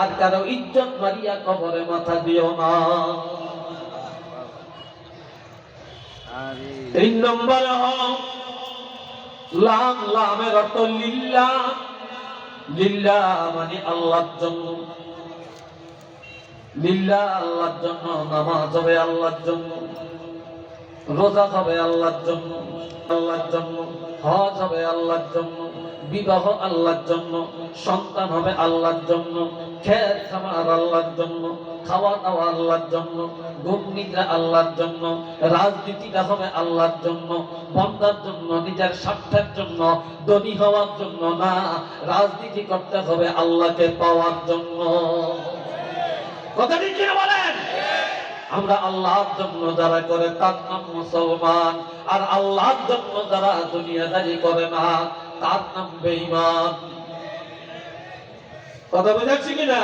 আর কারও ইজ্জত মারিয়া কবরে মাথা দিও না। তিন নম্বর লাম লামের অর্থ লিল্লা লিল্লা মানে আল্লাহর জন্য। লিল্লা আল্লাহর জন্য, নামাজ হবে আল্লাহর জন্য। রোজা হবে আল্লাহর জন্য আল্লাহর জন্য, হজ হবে আল্লাহর জন্য, বিবাহ আল্লাহর জন্য, সন্তান হবে আল্লাহর জন্য খের খামার আল্লাহর জন্য, খাওয়া দাওয়া আল্লাহর জন্য ঘুম নিদ্রা আল্লাহর জন্য, রাজনীতিটা হবে আল্লাহর জন্য, বন্দার জন্য, নিজের স্বার্থের জন্য, ধনী হওয়ার জন্য না, রাজনীতি করতে হবে আল্লাহকে পাওয়ার জন্য। কথা বলেন? আমরা আল্লাহর জন্য যারা করে তার নাম মুসলমান, আর আল্লাহর জন্য যারা দুনিয়াদারি করে না, তার নাম বেঈমান। কথা বুঝাচ্ছি কিনা?